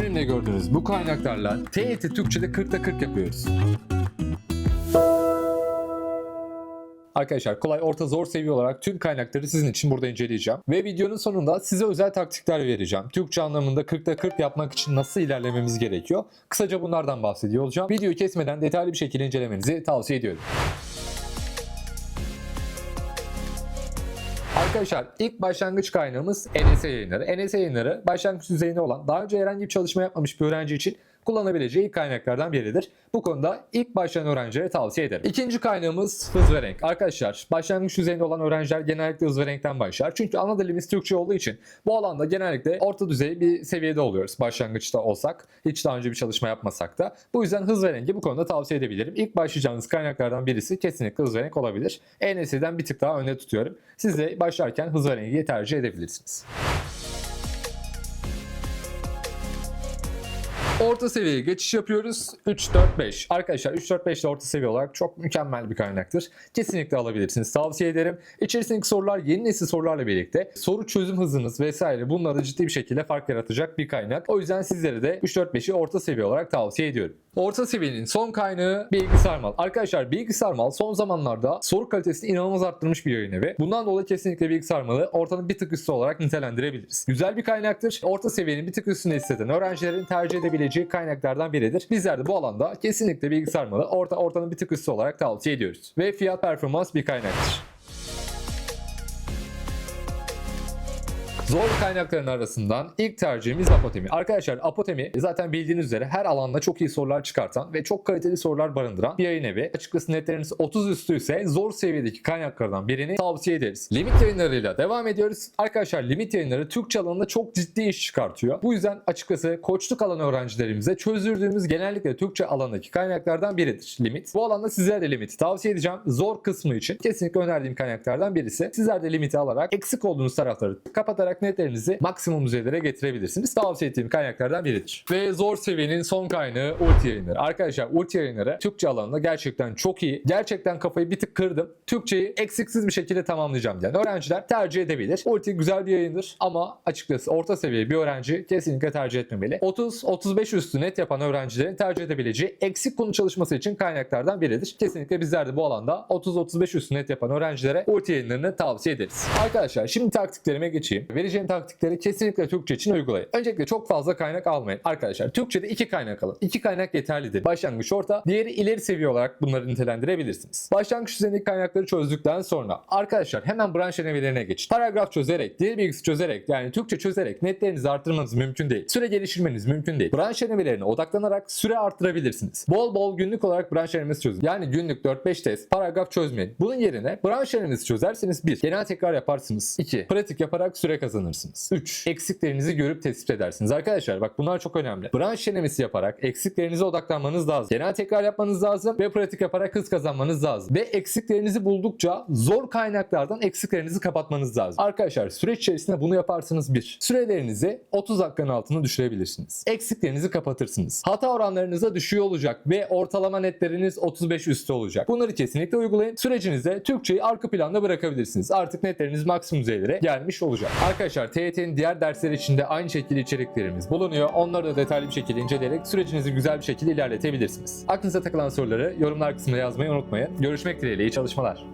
Önümde gördüğünüz bu kaynaklarla TYT Türkçe'de 40'ta 40 yapıyoruz. Arkadaşlar kolay orta zor seviye olarak tüm kaynakları sizin için burada inceleyeceğim. Ve videonun sonunda size özel taktikler vereceğim. Türkçe anlamında 40'ta 40 yapmak için nasıl ilerlememiz gerekiyor? Kısaca bunlardan bahsediyor olacağım. Videoyu kesmeden detaylı bir şekilde incelemenizi tavsiye ediyorum. Arkadaşlar ilk başlangıç kaynağımız NS yayınları. NS yayınları başlangıç düzeyinde olan daha önce herhangi bir çalışma yapmamış bir öğrenci için kullanabileceği kaynaklardan biridir. Bu konuda ilk başlayan öğrencilere tavsiye ederim. İkinci kaynağımız hız ve renk. Arkadaşlar başlangıç düzeyinde olan öğrenciler genellikle hız ve renkten başlar. Çünkü ana dilimiz Türkçe olduğu için bu alanda genellikle orta düzey bir seviyede oluyoruz başlangıçta olsak. Hiç daha önce bir çalışma yapmasak da. Bu yüzden hız ve rengi bu konuda tavsiye edebilirim. İlk başlayacağınız kaynaklardan birisi kesinlikle hız ve renk olabilir. ENS'den bir tık daha öne tutuyorum. Siz de başlarken hız ve rengi tercih edebilirsiniz. Orta seviyeye geçiş yapıyoruz. 3, 4, 5. Arkadaşlar 3, 4, 5 de orta seviye olarak çok mükemmel bir kaynaktır. Kesinlikle alabilirsiniz. Tavsiye ederim. İçerisindeki sorular yeni nesil sorularla birlikte soru çözüm hızınız vesaire bunlarda ciddi bir şekilde fark yaratacak bir kaynak. O yüzden sizlere de 3, 4, 5'i orta seviye olarak tavsiye ediyorum. Orta seviyenin son kaynağı bilgisayar mal. Arkadaşlar bilgisayar mal son zamanlarda soru kalitesini inanılmaz arttırmış bir yayın evi. Bundan dolayı kesinlikle bilgisayar malı ortanın bir tık üstü olarak nitelendirebiliriz. Güzel bir kaynaktır. Orta seviyenin bir tık üstünde hisseden öğrencilerin tercih edebileceği kaynaklardan biridir. Bizler de bu alanda kesinlikle bilgisayar malı orta ortanın bir tık üstü olarak tavsiye ediyoruz. Ve fiyat performans bir kaynaktır. Zor kaynakların arasından ilk tercihimiz Apotemi. Arkadaşlar Apotemi zaten bildiğiniz üzere her alanda çok iyi sorular çıkartan ve çok kaliteli sorular barındıran bir yayın evi. Açıkçası netleriniz 30 üstü ise zor seviyedeki kaynaklardan birini tavsiye ederiz. Limit yayınlarıyla devam ediyoruz. Arkadaşlar limit yayınları Türkçe alanında çok ciddi iş çıkartıyor. Bu yüzden açıkçası koçluk alan öğrencilerimize çözdürdüğümüz genellikle Türkçe alandaki kaynaklardan biridir limit. Bu alanda sizlere de limiti tavsiye edeceğim. Zor kısmı için kesinlikle önerdiğim kaynaklardan birisi. Sizler de limiti alarak eksik olduğunuz tarafları kapatarak netlerinizi maksimum düzeylere getirebilirsiniz. Tavsiye ettiğim kaynaklardan biridir. Ve zor seviyenin son kaynağı ulti yayınları. Arkadaşlar ulti yayınları Türkçe alanında gerçekten çok iyi. Gerçekten kafayı bir tık kırdım. Türkçeyi eksiksiz bir şekilde tamamlayacağım diyen öğrenciler tercih edebilir. Ulti güzel bir yayındır ama açıkçası orta seviye bir öğrenci kesinlikle tercih etmemeli. 30-35 üstü net yapan öğrencilerin tercih edebileceği eksik konu çalışması için kaynaklardan biridir. Kesinlikle bizler de bu alanda 30-35 üstü net yapan öğrencilere ulti yayınlarını tavsiye ederiz. Arkadaşlar şimdi taktiklerime geçeyim. Vereceğim taktikleri kesinlikle Türkçe için uygulayın. Öncelikle çok fazla kaynak almayın. Arkadaşlar Türkçe'de iki kaynak alın. İki kaynak yeterlidir. Başlangıç orta, diğeri ileri seviye olarak bunları nitelendirebilirsiniz. Başlangıç düzeyindeki kaynakları çözdükten sonra arkadaşlar hemen branş denemelerine geçin. Paragraf çözerek, dil bilgisi çözerek yani Türkçe çözerek netlerinizi arttırmanız mümkün değil. Süre geliştirmeniz mümkün değil. Branş denemelerine odaklanarak süre arttırabilirsiniz. Bol bol günlük olarak branş denemesi çözün. Yani günlük 4-5 test, paragraf çözmeyin. Bunun yerine branş denemesi çözerseniz 1. Genel tekrar yaparsınız. 2. Pratik yaparak süre kazanırsınız. 3. Eksiklerinizi görüp tespit edersiniz. Arkadaşlar bak bunlar çok önemli. Branş denemesi yaparak eksiklerinize odaklanmanız lazım. Genel tekrar yapmanız lazım ve pratik yaparak hız kazanmanız lazım. Ve eksiklerinizi buldukça zor kaynaklardan eksiklerinizi kapatmanız lazım. Arkadaşlar süreç içerisinde bunu yaparsınız 1. Sürelerinizi 30 dakikanın altına düşürebilirsiniz. Eksiklerinizi kapatırsınız. Hata oranlarınız da düşüyor olacak ve ortalama netleriniz 35 üstü olacak. Bunları kesinlikle uygulayın. Sürecinizde Türkçeyi arka planda bırakabilirsiniz. Artık netleriniz maksimum düzeylere gelmiş olacak. Arkadaşlar TYT'nin diğer dersleri içinde aynı şekilde içeriklerimiz bulunuyor. Onları da detaylı bir şekilde inceleyerek sürecinizi güzel bir şekilde ilerletebilirsiniz. Aklınıza takılan soruları yorumlar kısmına yazmayı unutmayın. Görüşmek dileğiyle iyi çalışmalar.